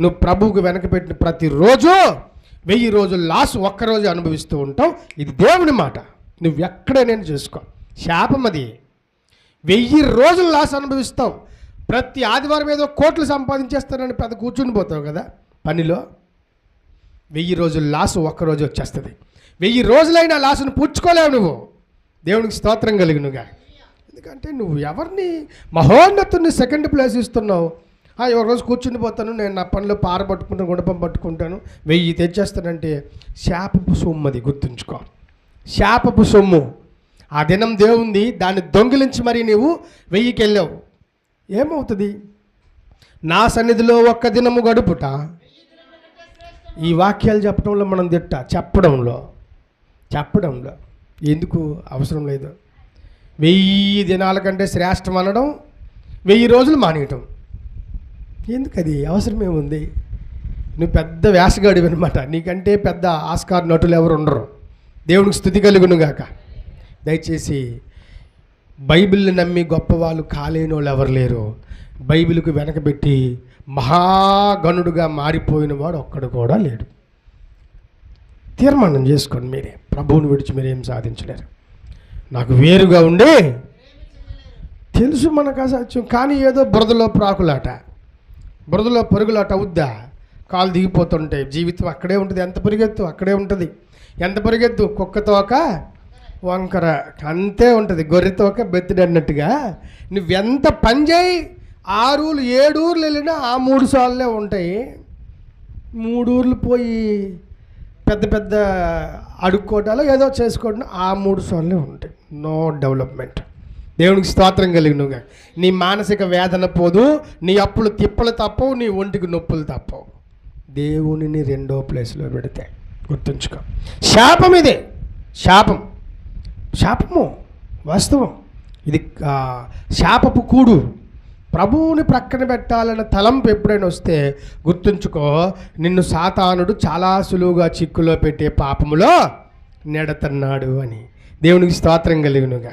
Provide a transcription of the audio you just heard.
నువ్వు ప్రభువుకు వెనకపెట్టిన ప్రతిరోజు వెయ్యి రోజులు లాస్ ఒక్కరోజు అనుభవిస్తూ ఉంటావు. ఇది దేవుని మాట. నువ్వు ఎక్కడైనా చేసుకో. శాపం అది. వెయ్యి రోజులు లాస్ అనుభవిస్తావు. ప్రతి ఆదివారం ఏదో కోట్లు సంపాదించేస్తానని పెద్ద కూర్చుని పోతావు కదా. పనిలో వెయ్యి రోజులు లాసు ఒక్కరోజు వచ్చేస్తుంది. వెయ్యి రోజులైనా లాసును పూడ్చుకోలేవు నువ్వు. దేవునికి స్తోత్రం కలిగినగా ఎందుకంటే నువ్వు ఎవరిని మహోన్నతుని సెకండ్ ప్లేస్ ఇస్తున్నావు. ఒక రోజు కూర్చుని పోతాను నేను నా పనిలో పార పట్టుకుంటాను. గుణపం పట్టుకుంటాను వెయ్యి తెచ్చేస్తానంటే శాపపు సొమ్ము అది గుర్తుంచుకో. శాపపు సొమ్ము. ఆ దినం దేవుంది దాన్ని దొంగిలించి మరి నీవు వెయ్యికి వెళ్ళావు ఏమవుతుంది? నా సన్నిధిలో ఒక్క దినము గడుపుట. ఈ వాక్యాలు చెప్పడంలో మనం తిట్ట. చెప్పడంలో. చెప్పడంలో. ఎందుకు? అవసరం లేదు. వెయ్యి దినాల కంటే శ్రేష్టం అనడం వెయ్యి రోజులు మానేయటం. ఎందుకు అది అవసరం నువ్వు పెద్ద వేసగాడివి అనమాట నీకంటే పెద్ద ఆస్కార్ నటులు ఎవరు ఉండరు. దేవునికి స్థుతి కలుగునుగాక. దయచేసి బైబిల్ని నమ్మి గొప్పవాళ్ళు కాలేని వాళ్ళు ఎవరు లేరు. బైబిల్కు వెనకబెట్టి మహాగణుడుగా మారిపోయిన వాడు ఒక్కడు కూడా లేడు. తీర్మానం చేసుకోండి మీరే. ప్రభువుని విడిచి మీరేం సాధించలేరు. నాకు వేరుగా ఉండి తెలుసు మనకు అసత్యం కానీ ఏదో బురదలో ప్రాకులాట. బురదలో పరుగులాట అవుద్దా? కాలు దిగిపోతుంటాయి జీవితం అక్కడే ఉంటుంది. ఎంత పరిగెత్తు? అక్కడే ఉంటుంది. ఎంత పరిగెత్తు? కుక్క తోక వంకర అంతే ఉంటుంది. గొర్రె తోక బెత్తిడి అన్నట్టుగా. నువ్వెంత పని చేయి ఆరూలు ఏడు ఊర్లు వెళ్ళినా ఆ మూడు సార్లే ఉంటాయి. మూడు ఊర్లు పోయి పెద్ద పెద్ద అడుక్కోటాలో ఏదో చేసుకోవడం ఆ మూడు సార్లే ఉంటాయి. No development. దేవునికి స్తోత్రం కలిగినగా. నీ మానసిక వేదన పోదు నీ అప్పులు తిప్పలు తప్పవు నీ ఒంటికి నొప్పులు తప్పవు. దేవునిని రెండో ప్లేస్లో పెడితే గుర్తుంచుకో. శాపం ఇదే. శాపం. శాపము వాస్తవం. ఇది శాపపు కూడు. ప్రభువుని ప్రక్కన పెట్టాలన్న తలంపు ఎప్పుడైనా వస్తే గుర్తుంచుకో నిన్ను సాతానుడు చాలా సులువుగా చిక్కులో పెట్టే పాపములో నెడతన్నాడు అని. దేవునికి స్తోత్రం కలిగినగా.